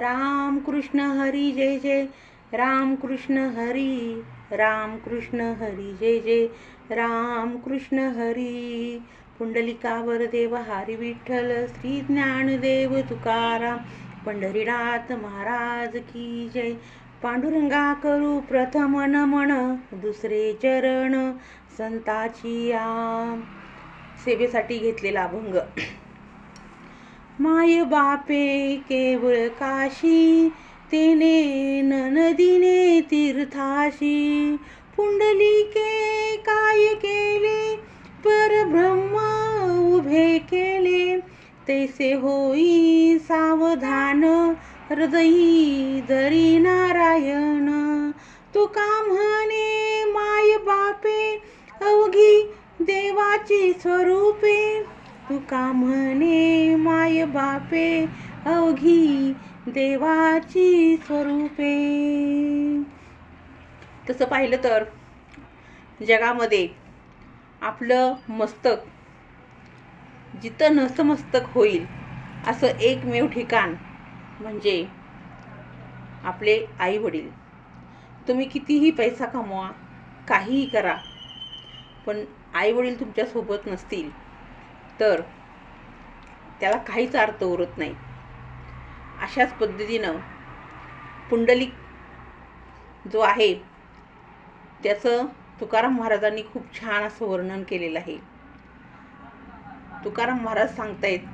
राम कृष्ण हरी जय जय. राम कृष्ण हरी राम कृष्ण हरी जय जय. राम कृष्ण हरी पुंडलिकावर देव हरी विठ्ठल श्री ज्ञानदेव तुकाराम पंढरीनाथ महाराज की जय. पांडुरंगा करू प्रथम नमन दुसरे चरण संताची या सेवेसाठी घेतलेला अभंग. माय बापे केवळ काशी तेने ननदिने तीर्थाशी. पुंडलिके काय केले परब्रह्म उभे केले. तैसे होई सावधान हृदयी दरी नारायण. तुका म्हणे माय बापे अवघी देवाची स्वरूपे? का म्हणे? माय बापे अवघी देवाची स्वरूपे. तसं पाहिलं तर जगामध्ये आपलं मस्तक जिथं नसमस्तक होईल असं एकमेव ठिकाण म्हणजे आपले आई वडील तुम्ही कितीही पैसा कमवा काहीही करा पण आई वडील तुमच्यासोबत नसतील तर त्याला काहीच अर्थ उरत नाही. अशाच पद्धतीनं पुंडलिक जो आहे त्याचं तुकाराम महाराजांनी खूप छान असं वर्णन केलेलं आहे. तुकाराम महाराज सांगतायत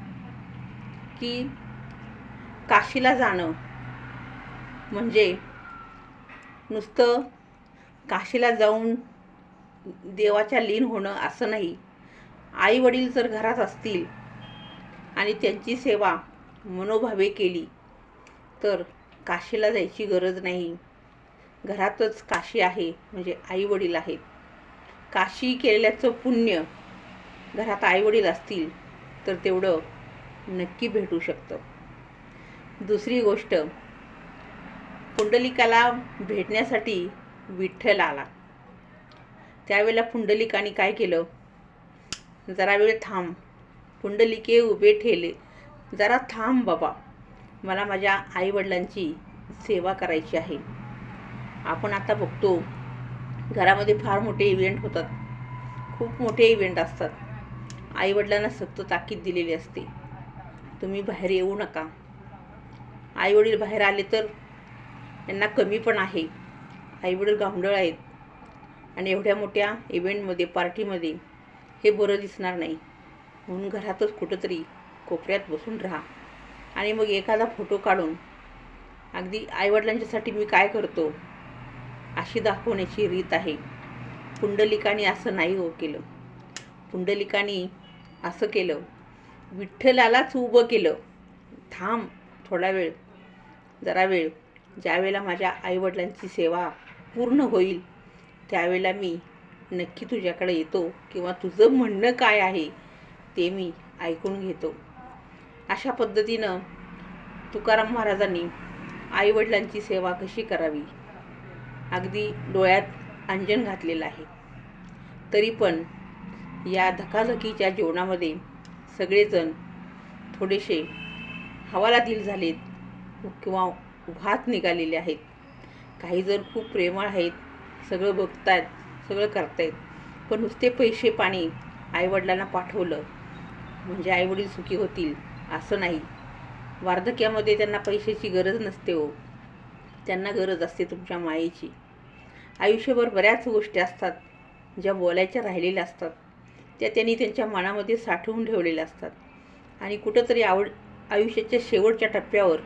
की काशीला जाणं म्हणजे नुसतं काशीला जाऊन देवाच्या लीन होणं असं नाही. आई वडील जर घरात असतील आणि त्यांची सेवा मनोभावे केली. तर काशीला जायची गरज नाही. घरातच काशी आहे म्हणजे आई वडील आहेत. काशी केलेल्याचं पुण्य घरात आई वडील असतील तर तेवढं नक्की भेटू शकतं. दुसरी गोष्ट पुंडलिकाला भेटण्यासाठी विठ्ठल आला. त्यावेळेला पुंडलिकाने काय केलं? जरा वेळ थांब. पुंडलिके उभे ठेले. जरा थांब बाबा. मला माझ्या आईवडिलांची सेवा करायची आहे. आपण आता बघतो घरामध्ये फार मोठे इव्हेंट होतात. खूप मोठे इव्हेंट असतात. आईवडिलांना सक्त ताकीद दिलेली असते. तुम्ही बाहेर येऊ नका. आईवडील बाहेर आले तर यांना कमी पण आहे. आईवडील गावंडळ आहेत. आणि एवढ्या मोठ्या इव्हेंटमध्ये पार्टीमध्ये हे बरं दिसणार नाही. म्हणून घरातच कुठंतरी कोपऱ्यात बसून राहा. आणि मग एखादा फोटो काढून अगदी आईवडिलांच्यासाठी मी काय करतो अशी दाखवण्याची रीत आहे. पुंडलिकाने असं नाही हो केलं. पुंडलिकाने असं केलं. विठ्ठलालाच उभं केलं. थांब थोडा वेळ जरा वेळ. ज्यावेळेला माझ्या आईवडिलांची सेवा पूर्ण होईल त्यावेळेला मी नक्की तुझ्याकडे येतो किंवा तुझं म्हणणं काय आहे ते मी ऐकून घेतो. अशा पद्धतीनं तुकाराम महाराजांनी आईवडिलांची सेवा कशी करावी? अगदी डोळ्यात अंजन घातलेलं आहे. तरी पण या धकाधकीच्या जीवनामध्ये सगळेजण थोडेसे हवालादिल झालेत किंवा उभात निघालेले आहेत. काही जण खूप प्रेमळ आहेत सगळं बघतायत सगळं करतायत. पण नुसते पैसे पाणी आईवडिलांना पाठवलं म्हणजे आईवडील सुखी होतील असं नाही. वार्धक्यामध्ये त्यांना पैशाची गरज नसते हो. त्यांना गरज असते तुमच्या मायेची. आयुष्यभर बऱ्याच गोष्टी असतात ज्या बोलायच्या राहिलेल्या असतात. त्या त्यांनी त्यांच्या मनामध्ये साठवून ठेवलेल्या असतात. आणि कुठंतरी आवड आयुष्याच्या शेवटच्या टप्प्यावर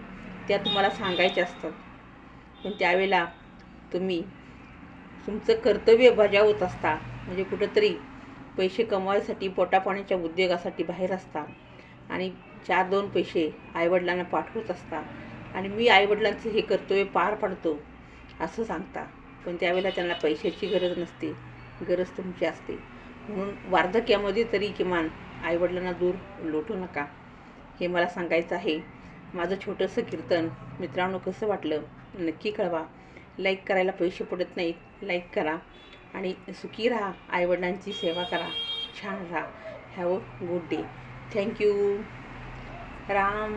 त्या तुम्हाला सांगायच्या असतात. पण त्यावेळेला तुम्ही तुमचं कर्तव्य बजावत असता. म्हणजे कुठंतरी पैसे कमवायसाठी पोटापाण्याच्या उद्योगासाठी बाहेर असता आणि चार दोन पैसे आईवडिलांना पाठवत असता आणि मी आईवडिलांचं हे कर्तव्य पार पाडतो असं सांगता पण त्यावेळेला त्यांना पैशाची गरज नसते. गरज तुमची असते. म्हणून वार्धक्यामध्ये तरी किमान आईवडिलांना दूर लोटू नका. हे मला सांगायचं आहे. माझं छोटंसं कीर्तन मित्रांनो कसं वाटलं नक्की कळवा. लाईक करायला पैसे पडत नाहीत. लाईक करा. आणि सुखी राहा आईवडिलांची सेवा करा छान राहा. Have a good day. Thank you. Ram.